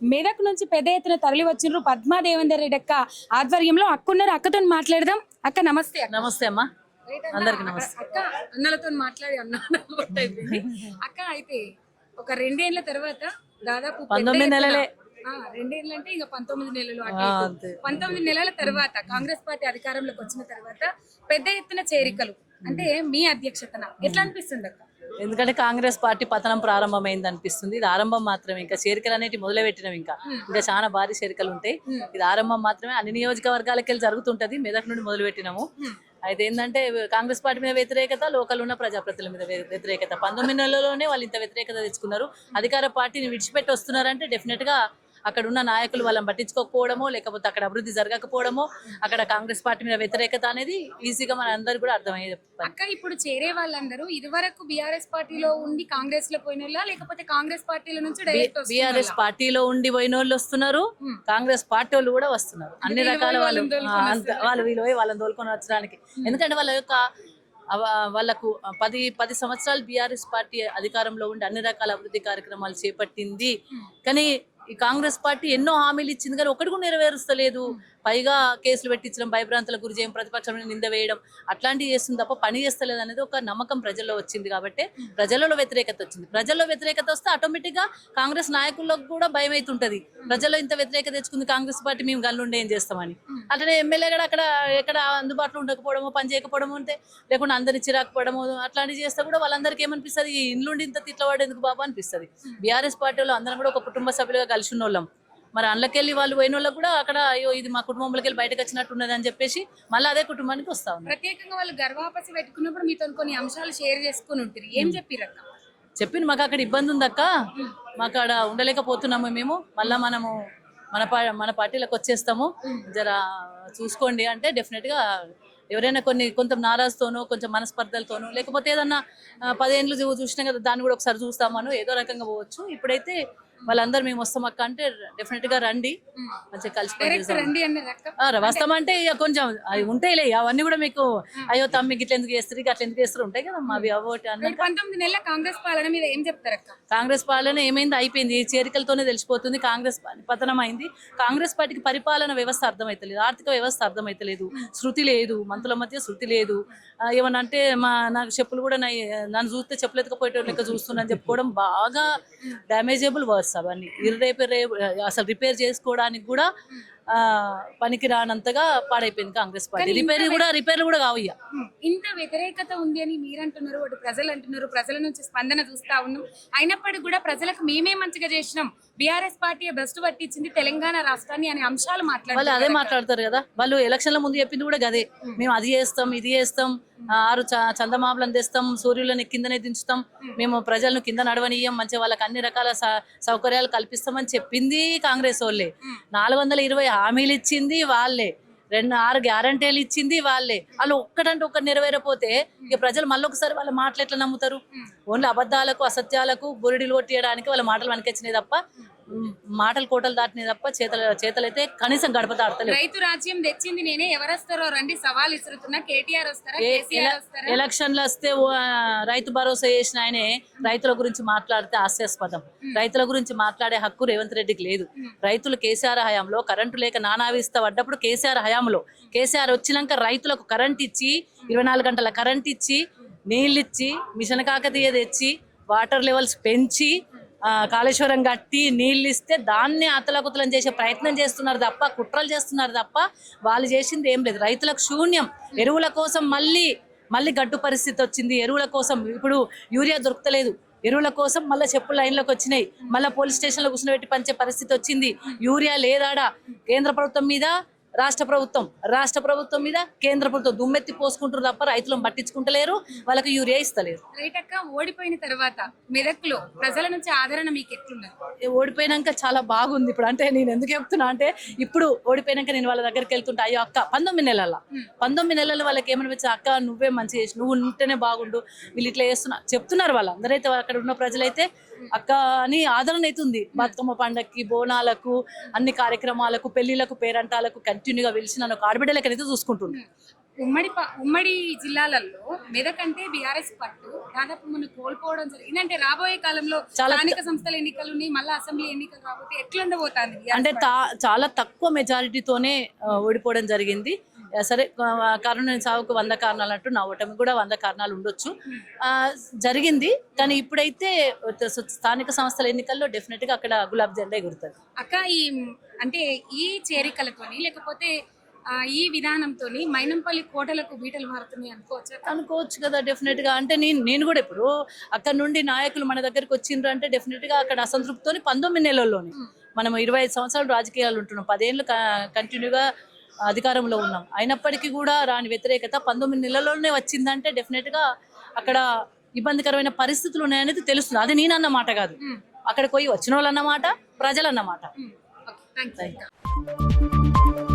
మెదక్ నుంచి పెద్ద ఎత్తున తరలి వచ్చిండ్రు పద్మా దేవేందర్ రెడ్డి అక్క ఆధ్వర్యంలో. అక్కున్నారు అక్కతో మాట్లాడదాం. అక్క నమస్తే అక్క. నమస్తే అమ్మా. అందరికి నమస్తే. అక్క అన్నలతో మాట్లాడి అన్న. అక్క అయితే ఒక రెండేళ్ళ తర్వాత దాదాపు పంతొమ్మిది నెలలే. రెండేళ్ళు అంటే ఇక పంతొమ్మిది నెలలు. పంతొమ్మిది నెలల తర్వాత కాంగ్రెస్ పార్టీ అధికారంలోకి వచ్చిన తర్వాత పెద్ద ఎత్తున చేరికలు. అంటే మీ అధ్యక్షతన. ఎట్లా అనిపిస్తుంది అక్క? ఎందుకంటే కాంగ్రెస్ పార్టీ పతనం ప్రారంభమైంది అనిపిస్తుంది. ఇది ఆరంభం మాత్రమే. ఇంకా చేరికలు అనేవి మొదలు పెట్టినాం ఇంకా ఇంకా చాలా భారీ చేరికలు ఉంటాయి. ఇది ఆరంభం మాత్రమే. అన్ని నియోజకవర్గాలకి వెళ్ళి జరుగుతుంటది. మెదక్ నుండి మొదలు పెట్టినాము అయితే ఏంటంటే కాంగ్రెస్ పార్టీ మీద వ్యతిరేకత లోకల్ ఉన్న ప్రజాప్రతినిధుల మీద వ్య- వ్యతిరేకత. పంతొమ్మిది నెలల్లోనే వాళ్ళు ఇంత వ్యతిరేకత తెచ్చుకున్నారు. అధికార పార్టీని విడిచిపెట్టి వస్తున్నారంటే డెఫినెట్గా అక్కడ ఉన్న నాయకులు వాళ్ళని పట్టించుకోకపోవడమో లేకపోతే అక్కడ అభివృద్ధి జరగకపోవడమో అక్కడ కాంగ్రెస్ పార్టీ మీద వ్యతిరేకత అనేది ఈజీగా మన అందరు కూడా అర్థమయ్యే పని. అక్క ఇప్పుడు చేరే వాళ్ళందరూ ఇదివరకు బీఆర్ఎస్ పార్టీలో ఉండి కాంగ్రెస్లో పోయిన? లేకపోతే కాంగ్రెస్ పార్టీల నుంచి బీఆర్ఎస్ పార్టీలో ఉండి పోయిన వాళ్ళు వస్తున్నారు కాంగ్రెస్ పార్టీ వాళ్ళు కూడా వస్తున్నారు. అన్ని రకాల వాళ్ళు వాళ్ళు వీళ్ళు వాళ్ళని తోలుకొని వచ్చడానికి. ఎందుకంటే వాళ్ళ యొక్క వాళ్ళకు పది పది సంవత్సరాలు బీఆర్ఎస్ పార్టీ అధికారంలో ఉండి అన్ని రకాల అభివృద్ధి కార్యక్రమాలు చేపట్టింది. కానీ ఈ కాంగ్రెస్ పార్టీ ఎన్నో హామీలు ఇచ్చింది కానీ ఒకటి కూడా నెరవేరుస్తలేదు. పైగా కేసులు పెట్టించడం భయభ్రాంతులకు గురి చేయడం ప్రతిపక్షం మీద నింద వేయడం అట్లాంటివి చేస్తుంది తప్ప పని చేస్తలేదు అనేది ఒక నమ్మకం ప్రజల్లో వచ్చింది కాబట్టి ప్రజలలో వ్యతిరేకత వచ్చింది. ప్రజల్లో వ్యతిరేకత వస్తే ఆటోమేటిక్గా కాంగ్రెస్ నాయకులకు కూడా భయం అవుతుంటది. ప్రజల్లో ఇంత వ్యతిరేకత తెచ్చుకుంది కాంగ్రెస్ పార్టీ మేము గల్లుండే ఏం చేస్తామని. అట్లనే ఎమ్మెల్యే కూడా అక్కడ ఎక్కడ అందుబాటులో ఉండకపోవడమో పని చేయకపోవడము ఉంటే లేకుండా అందరి చిరాకపోవడము అట్లాంటివి చేస్తే కూడా వాళ్ళందరికీ ఏమనిపిస్తుంది? ఈ ఇండ్లుండి ఇంత తిట్లవాడు ఎందుకు బాబు అనిపిస్తుంది. బీఆర్ఎస్ పార్టీలో అందరం కూడా ఒక కుటుంబ సభ్యులుగా కలిసి ఉన్న వాళ్ళం మరి అందులోకెళ్ళి వాళ్ళు పోయిన వాళ్ళకి కూడా అక్కడ అయ్యో ఇది మా కుటుంబంలోకి వెళ్ళి బయటకు వచ్చినట్టు ఉన్నది అని చెప్పేసి మళ్ళీ అదే కుటుంబానికి వస్తా ఉన్నారు. ప్రత్యేకంగా వాళ్ళు గర్వాపసి పెట్టుకున్నప్పుడు మీతో కొన్ని అంశాలు షేర్ చేసుకుని ఉంటుంది ఏం చెప్పిరక్క? చెప్పింది మాకు అక్కడ ఇబ్బంది ఉందక్క. మాకు అక్కడ ఉండలేకపోతున్నాము మేము. మళ్ళా మనము మన పా మన పార్టీలకు వచ్చేస్తాము. జర చూసుకోండి అంటే డెఫినెట్గా ఎవరైనా కొన్ని కొంత నారాజుతోనో కొంచెం మనస్పర్ధలతోనో లేకపోతే ఏదన్నా చూ- చూసినాం కదా దాన్ని కూడా ఒకసారి చూస్తామను ఏదో రకంగా పోవచ్చు. ఇప్పుడైతే వాళ్ళందరూ మేము వస్తాం అక్క అంటే డెఫినెట్గా రండి. మంచిగా కలిసి వస్తామంటే ఇక కొంచెం అవి ఉంటాయిలే అవన్నీ కూడా మీకు అయ్యో తమ్మికి ఇట్లా ఎందుకు చేస్తారు అట్లా ఎందుకు చేస్తారు ఉంటాయి కదా అవి అవోటి పంతొమ్మిది నెలల కాంగ్రెస్ పాలన మీద ఏం చెప్తారక్క కాంగ్రెస్ పాలన ఏమైంది? అయిపోయింది. చేరికలతోనే తెలిసిపోతుంది. కాంగ్రెస్ పతనం అయింది కాంగ్రెస్ పార్టీకి పరిపాలన వ్యవస్థ అర్థమైతలేదు. ఆర్థిక వ్యవస్థ అర్థమైతలేదు. శృతి లేదు. మంత్రుల మధ్య శృతి లేదు. అంటే మా నాకు చెప్పులు కూడా నన్ను చూస్తే చెప్పులు ఎత్తుకపోయేటోళ్ళు లెక్క చూస్తున్నాను చెప్పుకోవడం బాగా డ్యామేజబుల్ వర్డ్స్ అవన్నీ. రేపు అసలు రిపేర్ చేసుకోవడానికి కూడా పనికి రానంతగా పాడైపోయింది కాంగ్రెస్ పార్టీ. రిపేర్ కూడా రిపేర్ కూడా కావు. ఇంత వ్యతిరేకత ఉంది అని మీరు అంటున్నారు అటు ప్రజలు అంటున్నారు ప్రజల నుంచి స్పందన చూస్తా ఉన్నాం. అయినప్పటికీ కూడా ప్రజలకు మేమే మంచిగా చేసినాం. బీఆర్ఎస్ పార్టీ బెస్ట్ పట్టించింది తెలంగాణ రాష్ట్రాన్ని అనే అంశాలు వాళ్ళు మాట్లాడారు అదే మాట్లాడతారు కదా. వాళ్ళు ఎలక్షన్ల ముందు చెప్పింది కూడా గదే. మేము అది చేస్తాం ఇది చేస్తాం ఆరు చ- చందమామలను తెస్తాం సూర్యులని కిందనే దించుతాం. మేము ప్రజలను కింద నడవనీయం మంచిగా వాళ్ళకి అన్ని రకాల సౌకర్యాలు కల్పిస్తామని చెప్పింది కాంగ్రెస్ వాళ్ళే. నాలుగు వందల ఇరవై హామీలు ఇచ్చింది వాళ్ళే. రెండు ఆరు గ్యారంటీలు ఇచ్చింది వాళ్ళే. వాళ్ళు ఒక్కటంటే ఒక్కటి నెరవేరపోతే ఇక ప్రజలు మళ్ళొకసారి వాళ్ళ మాటలు ఎట్లా నమ్ముతారు? ఓన్లీ అబద్ధాలకు అసత్యాలకు బురిడిలు కొట్టేయడానికి వాళ్ళ మాటలు వెనకొచ్చినాయి తప్ప మాటలు కోటలు దాటినాయి తప్ప చేతలు చేతలైతే కనీసం గడప దాటలేవు. రైతు రాజ్యం తెచ్చింది నేనే. ఎవరు వస్తారో రండి. సవాల్ ఇస్తున్నా కేటీఆర్ వస్తారా? ఎలక్షన్లు వస్తే రైతు భరోసా చేసిన ఆయనే రైతుల గురించి మాట్లాడితే హాస్యాస్పదం. రైతుల గురించి మాట్లాడే హక్కు రేవంత్ రెడ్డికి లేదు. రైతులు కేసీఆర్ హయాంలో కరెంటు లేక నానావిస్తా పడ్డప్పుడు కేసీఆర్ హయాంలో. కేసీఆర్ వచ్చినాక రైతులకు కరెంట్ ఇచ్చి ఇరవై నాలుగు గంటల కరెంట్ ఇచ్చి నీళ్ళు ఇచ్చి మిషన్ కాకతీయ తెచ్చి వాటర్ లెవెల్స్ పెంచి కాళేశ్వరం కట్టి నీళ్ళు ఇస్తే దాన్ని అతలకుతలం చేసే ప్రయత్నం చేస్తున్నారు తప్ప కుట్రలు చేస్తున్నారు తప్ప వాళ్ళు చేసింది ఏం లేదు. రైతులకు శూన్యం. ఎరువుల కోసం మళ్ళీ మళ్ళీ గడ్డు పరిస్థితి వచ్చింది. ఎరువుల కోసం ఇప్పుడు యూరియా దొరకలేదు ఎరువుల కోసం మళ్ళీ చెప్పులు లైన్లోకి వచ్చినాయి. మళ్ళీ పోలీస్ స్టేషన్లో కూర్చోబెట్టి పంచే పరిస్థితి వచ్చింది. యూరియా లేదాడా? కేంద్ర ప్రభుత్వం మీద రాష్ట్ర ప్రభుత్వం రాష్ట్ర ప్రభుత్వం మీద కేంద్ర ప్రభుత్వం దుమ్మెత్తి పోసుకుంటారు తప్ప రైతులను పట్టించుకుంటలేరు వాళ్ళకి యూరియా ఇస్తలేరు. రైట్ అక్క ఓడిపోయిన తర్వాత మెదక్లో ప్రజల నుంచి ఆదరణ మీకు ఎట్లున్నది ఓడిపోయినాక చాలా బాగుంది ఇప్పుడు. అంటే నేను ఎందుకు చెప్తున్నా అంటే ఇప్పుడు ఓడిపోయినాక నేను వాళ్ళ దగ్గరికి వెళ్తుంటా అయ్యో అక్క పంతొమ్మిది నెలల. పంతొమ్మిది నెలలు వాళ్ళకి ఏమనిపించి అక్క నువ్వే మంచి చేసి నువ్వు ఉంటేనే బాగుండు వీళ్ళు ఇట్లా చేస్తున్నా చెప్తున్నారు వాళ్ళు. అందరైతే అక్కడ ఉన్న ప్రజలైతే అక్క అని ఆదరణ అవుతుంది. బతుకమ్మ పండక్కి బోనాలకు అన్ని కార్యక్రమాలకు పెళ్ళిళ్ళకు పేరంటాలకు కంటిన్యూగా పిలిచి నన్ను ఒక ఆడబిడ్డ లెక్కనైతే చూసుకుంటుంది ఉమ్మడి ఉమ్మడి జిల్లాలలో మెదక్ అంటే బీఆర్ఎస్ పట్టు దాదాపు మనం కోల్పోవడం జరిగింది. అంటే రాబోయే కాలంలో చాలా స్థానిక సంస్థల ఎన్నికలు మళ్ళీ అసెంబ్లీ ఎన్నికలు రాబోతే ఎట్లా ఉండబోతుంది BRS అంటే చాలా తక్కువ మెజారిటీతోనే ఓడిపోవడం జరిగింది. సరే ఆ, కరోనా సాగుకు వంద కారణాలు అంటూ నా ఓటమి కూడా వంద కారణాలు ఉండొచ్చు. జరిగింది కానీ ఇప్పుడైతే స్థానిక సంస్థల ఎన్నికల్లో డెఫినెట్గా అక్కడ గులాబ్ జెండా ఎగురుతుంది. అక్క ఈ అంటే ఈ చేరికలతోని లేకపోతే ఈ విధానంతోని మైనంపల్లి కోటలకు బీటలు మారుతున్నాయి అనుకోవచ్చు అనుకోవచ్చు కదా డెఫినెట్గా అంటే నేను నేను కూడా ఇప్పుడు అక్కడ నుండి నాయకులు మన దగ్గరికి వచ్చిండ్రు అంటే డెఫినెట్గా అక్కడ అసంతృప్తితోని పంతొమ్మిది నెలల్లోనే మనం ఇరవై ఐదు సంవత్సరాలు రాజకీయాలు ఉంటున్నాం. పదేళ్ళు కంటిన్యూగా అధికారంలో ఉన్నాం. అయినప్పటికీ కూడా రాని వ్యతిరేకత పంతొమ్మిది నెలల్లోనే వచ్చిందంటే డెఫినెట్గా అక్కడ ఇబ్బందికరమైన పరిస్థితులు ఉన్నాయనేది తెలుస్తుంది. అది నేను అన్నమాట కాదు. అక్కడికి పోయి వచ్చిన వాళ్ళు అన్నమాట ప్రజలు అన్నమాట ఓకే. Thank you